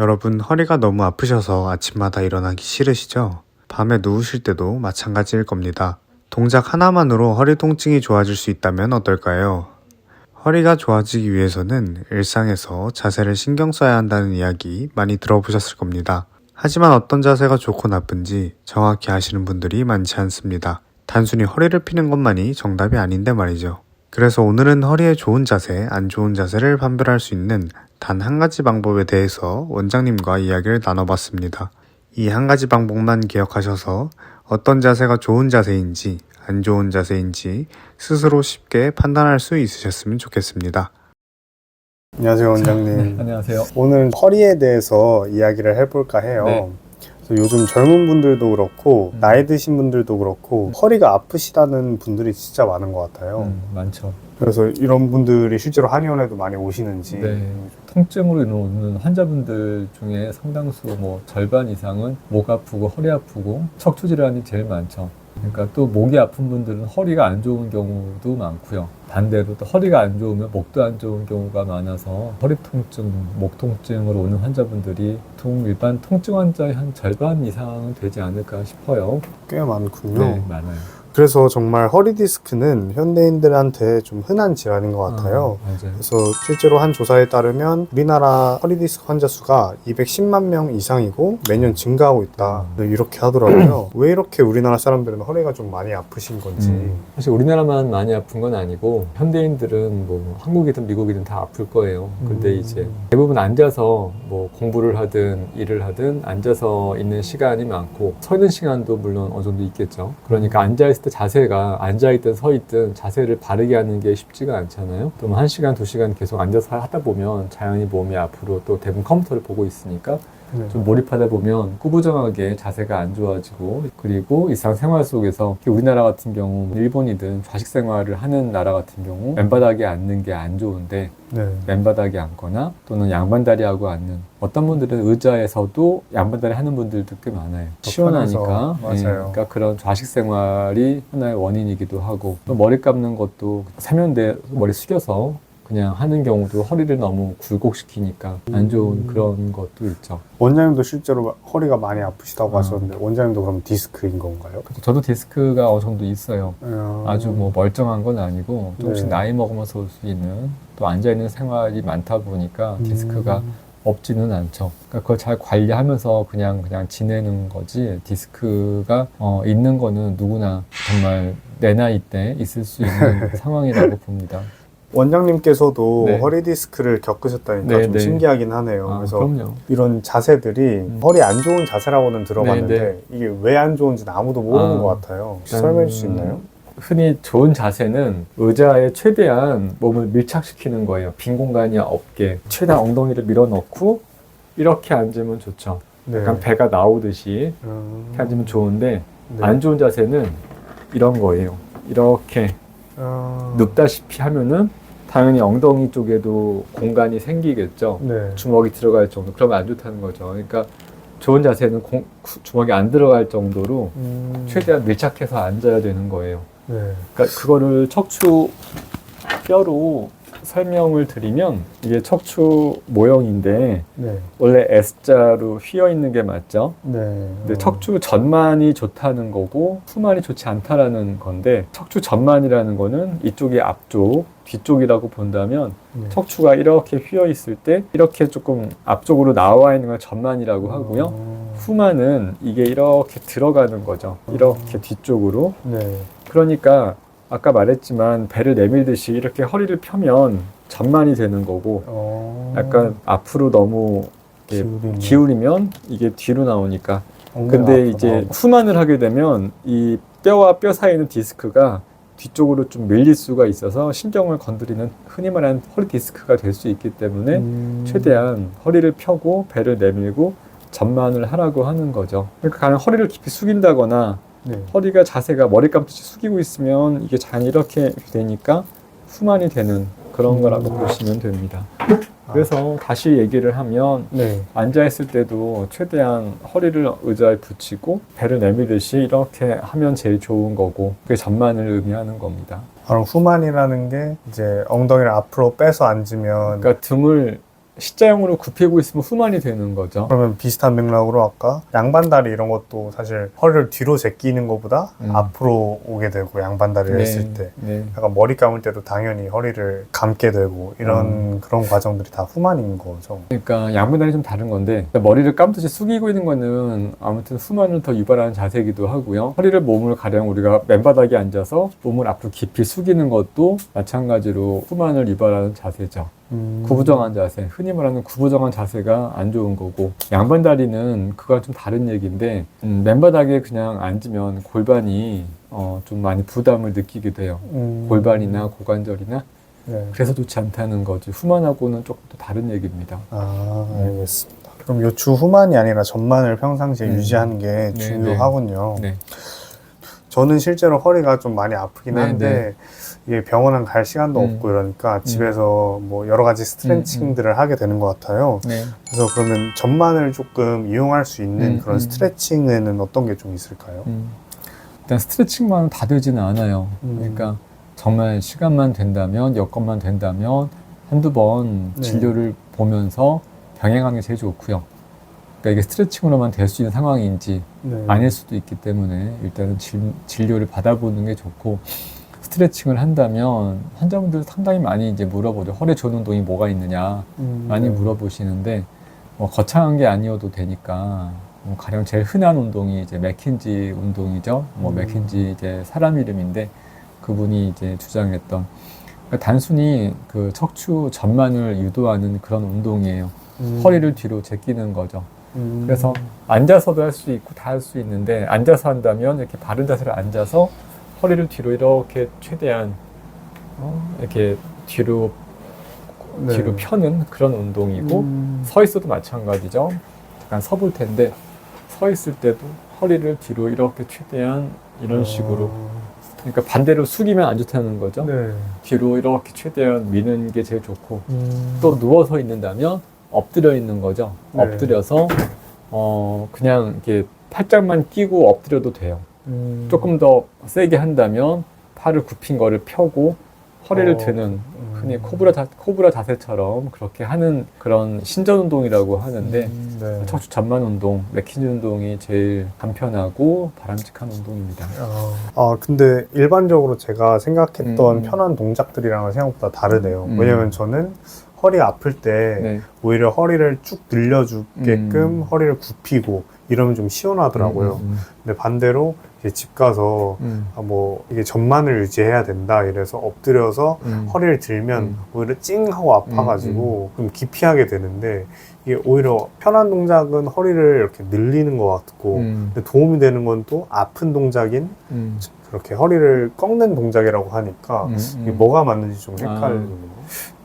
여러분 허리가 너무 아프셔서 아침마다 일어나기 싫으시죠? 밤에 누우실 때도 마찬가지일 겁니다. 동작 하나만으로 허리 통증이 좋아질 수 있다면 어떨까요? 허리가 좋아지기 위해서는 일상에서 자세를 신경 써야 한다는 이야기 많이 들어보셨을 겁니다. 하지만 어떤 자세가 좋고 나쁜지 정확히 아시는 분들이 많지 않습니다. 단순히 허리를 피는 것만이 정답이 아닌데 말이죠. 그래서 오늘은 허리에 좋은 자세, 안 좋은 자세를 판별할 수 있는 단 한 가지 방법에 대해서 원장님과 이야기를 나눠봤습니다. 이 한 가지 방법만 기억하셔서 어떤 자세가 좋은 자세인지 안 좋은 자세인지 스스로 쉽게 판단할 수 있으셨으면 좋겠습니다. 안녕하세요 원장님. 네, 안녕하세요. 오늘 허리에 대해서 이야기를 해볼까 해요. 네. 요즘 젊은 분들도 그렇고 음. 나이 드신 분들도 그렇고 허리가 아프시다는 분들이 진짜 많은 것 같아요. 음, 많죠. 그래서 이런 분들이 실제로 한의원에도 많이 오시는지 네. 통증으로 오는 환자분들 중에 상당수 뭐 절반 이상은 목 아프고 허리 아프고 척추 질환이 제일 많죠. 그러니까 또 목이 아픈 분들은 허리가 안 좋은 경우도 많고요. 반대로 또 허리가 안 좋으면 목도 안 좋은 경우가 많아서 허리 통증, 목 통증으로 오는 환자분들이 보통 일반 통증 환자의 한 절반 이상은 되지 않을까 싶어요. 꽤 많군요. 네, 많아요. 그래서 정말 허리 디스크는 현대인들한테 좀 흔한 질환인 것 같아요. 아. 그래서 실제로 한 조사에 따르면 우리나라 허리 디스크 환자 수가 210만 명 이상이고 매년 증가하고 있다. 음. 이렇게 하더라고요. 왜 이렇게 우리나라 사람들은 허리가 좀 많이 아프신 건지. 음, 사실 우리나라만 많이 아픈 건 아니고 현대인들은 뭐 한국이든 미국이든 다 아플 거예요. 근데 음. 이제 대부분 앉아서 뭐 공부를 하든 일을 하든 앉아서 있는 시간이 많고 서 있는 시간도 물론 어느 정도 있겠죠. 그러니까 앉아 있을 때 자세가 앉아 있든 서 있든 자세를 바르게 하는 게 쉽지가 않잖아요. 또한 시간 두 시간 계속 앉아서 하다 보면 자연히 몸이 앞으로 또 대부분 컴퓨터를 보고 있으니까 네. 좀 몰입하다 보면 꾸부정하게 자세가 안 좋아지고 그리고 일상 생활 속에서 우리나라 같은 경우 일본이든 좌식 생활을 하는 나라 같은 경우 맨바닥에 앉는 게 안 좋은데 네. 맨바닥에 앉거나 또는 양반다리하고 앉는 어떤 분들은 의자에서도 양반다리 하는 분들도 꽤 많아요. 더 시원하니까. 맞아요. 예, 그러니까 그런 좌식 생활이 하나의 원인이기도 하고 또 머리 감는 것도 세면대 머리 숙여서 그냥 하는 경우도 허리를 너무 굴곡시키니까 안 좋은 음. 그런 것도 있죠. 원장님도 실제로 허리가 많이 아프시다고 아. 하셨는데 원장님도 그럼 디스크인 건가요? 저도 디스크가 어느 정도 있어요. 어, 아주 뭐 멀쩡한 건 아니고 조금씩 네. 나이 먹으면서 올 수 있는 또 앉아 있는 생활이 많다 보니까 디스크가 음. 없지는 않죠. 그러니까 그걸 잘 관리하면서 그냥 그냥 지내는 거지 디스크가 어, 있는 거는 누구나 정말 내 나이 때 있을 수 있는 상황이라고 봅니다. 원장님께서도 네. 허리 디스크를 겪으셨다니까 네, 좀 네. 신기하긴 하네요. 아, 그래서 그럼요. 이런 자세들이 허리 안 좋은 자세라고는 들어봤는데 네, 네. 이게 왜 안 좋은지는 아무도 모르는 아, 것 같아요. 혹시 설명해 주실 수 있나요? 흔히 좋은 자세는 의자에 최대한 몸을 밀착시키는 거예요. 빈 공간이 없게 최대한 엉덩이를 밀어넣고 이렇게 앉으면 좋죠. 네. 약간 배가 나오듯이 음, 이렇게 앉으면 좋은데 네. 안 좋은 자세는 이런 거예요. 이렇게 어, 눕다시피 하면은 당연히 엉덩이 쪽에도 공간이 생기겠죠. 네. 주먹이 들어갈 정도. 그러면 안 좋다는 거죠. 그러니까 좋은 자세는 공- 주먹이 안 들어갈 정도로 음, 최대한 밀착해서 앉아야 되는 거예요. 네. 그러니까 그거를 척추 뼈로 설명을 드리면 이게 척추 모형인데 네. 원래 S자로 휘어 있는 게 맞죠? 네. 근데 어, 척추 전만이 좋다는 거고 후만이 좋지 않다라는 건데 척추 전만이라는 거는 이쪽이 앞쪽, 뒤쪽이라고 본다면 네. 척추가 이렇게 휘어 있을 때 이렇게 조금 앞쪽으로 나와 있는 걸 전만이라고 하고요. 어, 후만은 이게 이렇게 들어가는 거죠. 이렇게 뒤쪽으로. 네. 그러니까 아까 말했지만 배를 내밀듯이 이렇게 허리를 펴면 전만이 되는 거고 어, 약간 앞으로 너무 기울이면 기울이면 이게 뒤로 나오니까 근데 이제 나오고. 후만을 하게 되면 이 뼈와 뼈 사이에 있는 디스크가 뒤쪽으로 좀 밀릴 수가 있어서 신경을 건드리는 흔히 말하는 허리 디스크가 될 수 있기 때문에 음, 최대한 허리를 펴고 배를 내밀고 전만을 하라고 하는 거죠. 그러니까 가령 허리를 깊이 숙인다거나 네. 허리가 자세가 머리 감듯이 숙이고 있으면 이게 잘 이렇게 되니까 후만이 되는 그런 거라고 보시면 됩니다. 그래서 다시 얘기를 하면 네. 앉아 있을 때도 최대한 허리를 의자에 붙이고 배를 내밀듯이 이렇게 하면 제일 좋은 거고 그게 전만을 의미하는 겁니다. 바로 후만이라는 게 이제 엉덩이를 앞으로 빼서 앉으면 그러니까 등을 C자형으로 굽히고 있으면 후만이 되는 거죠. 그러면 비슷한 맥락으로 아까 양반다리 이런 것도 사실 허리를 뒤로 제끼는 것보다 음. 앞으로 오게 되고 양반다리를 했을 때 네. 약간 머리 감을 때도 당연히 허리를 감게 되고 이런 음. 그런 과정들이 다 후만인 거죠. 그러니까 양분단이 좀 다른 건데 머리를 감듯이 숙이고 있는 거는 아무튼 후만을 더 유발하는 자세이기도 하고요. 허리를 몸을 가령 우리가 맨바닥에 앉아서 몸을 앞으로 깊이 숙이는 것도 마찬가지로 후만을 유발하는 자세죠. 음. 구부정한 자세, 흔히 말하는 구부정한 자세가 안 좋은 거고 양반 다리는 그거랑 좀 다른 얘기인데 음, 맨바닥에 그냥 앉으면 골반이 어, 좀 많이 부담을 느끼게 돼요. 음. 골반이나 고관절이나 네. 그래서 좋지 않다는 거지. 후만하고는 조금 또 다른 얘기입니다. 아 알겠습니다. 그럼 요추 후만이 아니라 전만을 평상시에 음. 유지하는 게 네, 중요하군요. 네. 저는 실제로 허리가 좀 많이 아프긴 네, 한데 이게 병원은 갈 시간도 음. 없고 이러니까 집에서 뭐 여러 가지 스트레칭들을 하게 되는 것 같아요. 네. 그래서 그러면 전만을 조금 이용할 수 있는 음, 그런 음. 스트레칭에는 어떤 게 좀 있을까요? 음. 일단 스트레칭만 다 되지는 않아요. 음. 그러니까 정말 시간만 된다면, 여건만 된다면 한두 번 네. 진료를 보면서 병행하는 게 제일 좋고요. 그러니까 이게 스트레칭으로만 될 수 있는 상황인지 네. 아닐 수도 있기 때문에 일단은 진, 진료를 받아보는 게 좋고 스트레칭을 한다면 환자분들 상당히 많이 이제 물어보죠. 허리 좋은 운동이 뭐가 있느냐 음, 많이 네. 물어보시는데 뭐 거창한 게 아니어도 되니까 뭐 가령 제일 흔한 운동이 이제 맥킨지 운동이죠. 뭐 음. 맥킨지 이제 사람 이름인데 그분이 이제 주장했던 그러니까 단순히 그 척추 전만을 유도하는 그런 운동이에요. 음. 허리를 뒤로 제끼는 거죠. 음. 그래서 앉아서도 할 수 있고 다 할 수 있는데 앉아서 한다면 이렇게 바른 자세로 앉아서 허리를 뒤로 이렇게 최대한 어, 이렇게 뒤로 네. 뒤로 펴는 그런 운동이고 음. 서 있어도 마찬가지죠. 잠깐 서볼 텐데 서 있을 때도 허리를 뒤로 이렇게 최대한 이런 식으로 어, 그러니까 반대로 숙이면 안 좋다는 거죠. 네. 뒤로 이렇게 최대한 미는 게 제일 좋고 음. 또 누워서 있는다면 엎드려 있는 거죠. 네. 엎드려서 어 그냥 이렇게 팔짱만 끼고 엎드려도 돼요. 음. 조금 더 세게 한다면 팔을 굽힌 거를 펴고 허리를 어. 드는 음. 흔히 코브라 자, 코브라 자세처럼 그렇게 하는 그런 신전 운동이라고 하는데 음, 네. 척추 전만 운동, 맥킨지 운동이 제일 간편하고 바람직한 운동입니다. 아, 아, 근데 일반적으로 제가 생각했던 음. 편한 동작들이랑은 생각보다 다르네요. 음. 왜냐면 저는 허리 아플 때 네. 오히려 허리를 쭉 늘려주게끔 음. 허리를 굽히고 이러면 좀 시원하더라고요. 음, 근데 반대로 집 가서 음, 아, 뭐 이게 전만을 유지해야 된다 이래서 엎드려서 음. 허리를 들면 음. 오히려 찡 하고 아파가지고 좀 기피 하게 되는데 이게 오히려 편한 동작은 허리를 이렇게 늘리는 것 같고 음, 근데 도움이 되는 건 또 아픈 동작인 음, 그렇게 허리를 꺾는 동작이라고 하니까 음, 이게 음. 뭐가 맞는지 좀 아. 헷갈리네요.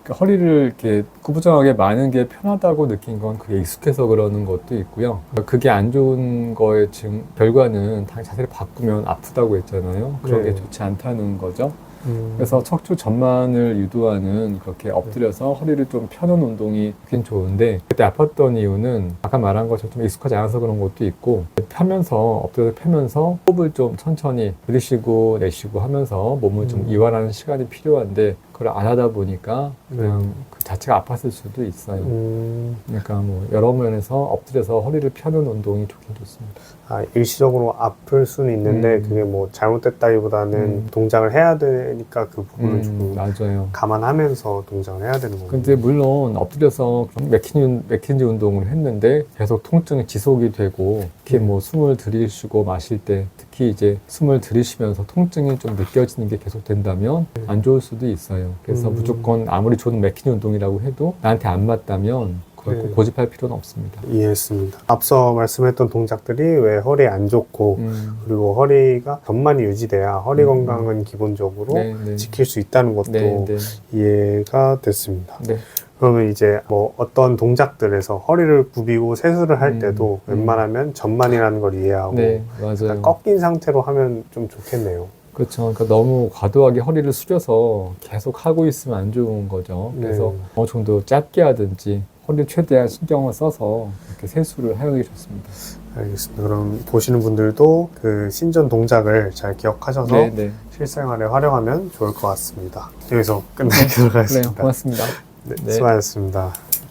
그러니까 허리를 이렇게 구부정하게 마는 게 편하다고 느낀 건 그게 익숙해서 그러는 것도 있고요. 그러니까 그게 안 좋은 거의 증, 결과는 당연히 자세를 바꾸면 아프다고 했잖아요. 그런 네. 게 좋지 않다는 거죠. 음. 그래서 척추 전만을 유도하는 그렇게 엎드려서 허리를 좀 펴는 운동이 좋긴 좋은데 그때 아팠던 이유는 아까 말한 것처럼 좀 익숙하지 않아서 그런 것도 있고 펴면서 엎드려서 펴면서 호흡을 좀 천천히 들이쉬고 내쉬고 하면서 몸을 좀 음. 이완하는 시간이 필요한데 그걸 안 하다 보니까 그냥 그 자체가 아팠을 수도 있어요. 음. 그러니까 뭐 여러 면에서 엎드려서 허리를 펴는 운동이 좋긴 좋습니다. 아, 일시적으로 아플 수는 있는데 음. 그게 뭐 잘못됐다기보다는 음. 동작을 해야 되니까 그 부분을 음, 조금 맞아요. 감안하면서 동작을 해야 되는 거예요. 근데 물론 엎드려서 맥킨지 운동을 했는데 계속 통증이 지속이 되고 특히 뭐 숨을 들이쉬고 마실 때 특히 이제 숨을 들이쉬면서 통증이 좀 느껴지는 게 계속 된다면 안 좋을 수도 있어요. 그래서 음. 무조건 아무리 좋은 맥킨지 운동이라고 해도 나한테 안 맞다면 그걸 꼭 네. 고집할 필요는 없습니다. 이해했습니다. 앞서 말씀했던 동작들이 왜 허리에 안 좋고 음. 그리고 허리가 전만이 유지돼야 허리 음. 건강은 기본적으로 네, 네. 지킬 수 있다는 것도 네, 네, 이해가 됐습니다. 네. 그러면 이제 뭐 어떤 동작들에서 허리를 굽이고 세수를 할 음, 때도 음. 웬만하면 전만이라는 걸 이해하고 네, 맞아요. 약간 꺾인 상태로 하면 좀 좋겠네요. 그렇죠. 그러니까 너무 과도하게 허리를 숙여서 계속 하고 있으면 안 좋은 거죠. 그래서 네. 어느 정도 짧게 하든지 허리를 최대한 신경을 써서 이렇게 세수를 하는 게 좋습니다. 알겠습니다. 그럼 보시는 분들도 그 신전 동작을 잘 기억하셔서 네, 네. 실생활에 활용하면 좋을 것 같습니다. 여기서 끝내도록 그래요. 하겠습니다. 고맙습니다. 네, 네. 수고하셨습니다.